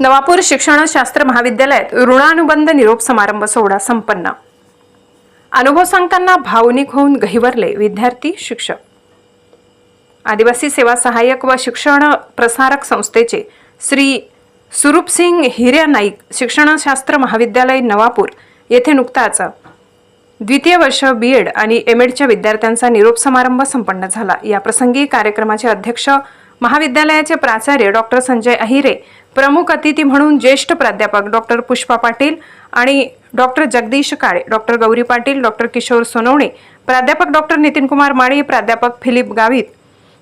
नवापूर शिक्षणशास्त्र महाविद्यालयात ऋणानुबंध निरोप समारंभ सोहळा संपन्न. अनुभव सांगताना भावनिक होऊन गहिवरले विद्यार्थी शिक्षक. आदिवासी सेवा सहाय्यक व शिक्षण प्रसारक संस्थेचे श्री सुरूपसिंग हिर्या नाईक शिक्षणशास्त्र महाविद्यालय नवापूर येथे नुकताच द्वितीय वर्ष बी एड आणि एम एडच्या विद्यार्थ्यांचा निरोप समारंभ संपन्न झाला. या प्रसंगी कार्यक्रमाचे अध्यक्ष महाविद्यालयाचे प्राचार्य डॉक्टर संजय अहिरे प्रमुख अतिथी म्हणून ज्येष्ठ प्राध्यापक डॉक्टर पुष्पा पाटील आणि doctor Jagdish Kale doctor Gauri Patil doctor Kishor Sonawane प्राध्यापक डॉक्टर नितीन कुमार माळी प्राध्यापक फिलिप गावित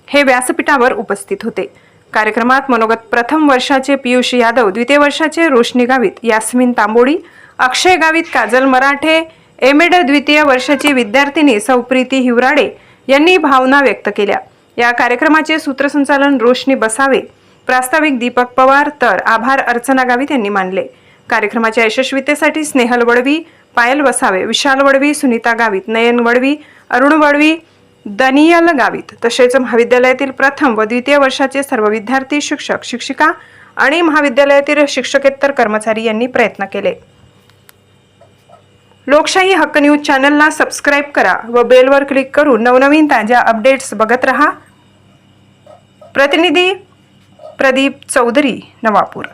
हे व्यासपीठावर उपस्थित होते. कार्यक्रमात मनोगत प्रथम वर्षाचे पियुष यादव द्वितीय वर्षाचे रोशनी गावित यास्मिन तांबोडी अक्षय गावित काजल मराठे एम एड द्वितीय वर्षाची विद्यार्थिनी सौप्रीती हिवराडे यांनी भावना व्यक्त केल्या. या कार्यक्रमाचे सूत्रसंचालन रोशनी बसावे. प्रास्ताविक दीपक पवार तर आभार अर्चना गावित यांनी मानले. कार्यक्रमाच्या यशस्वीतेसाठी स्नेहल वडवी पायल वसावे विशाल वडवी सुनीता गावित नयन वडवी अरुण वडवी दनियल गावित तसेच महाविद्यालयातील प्रथम व द्वितीय वर्षाचे सर्व विद्यार्थी शिक्षक शिक्षिका आणि महाविद्यालयातील शिक्षकेतर कर्मचारी यांनी प्रयत्न केले. लोकशाही हक्क न्यूज चॅनलला सबस्क्राईब करा व बेलवर क्लिक करून नवनवीन ताज्या अपडेट्स बघत रहा. प्रतिनिधी प्रदीप चौधरी नवापूर.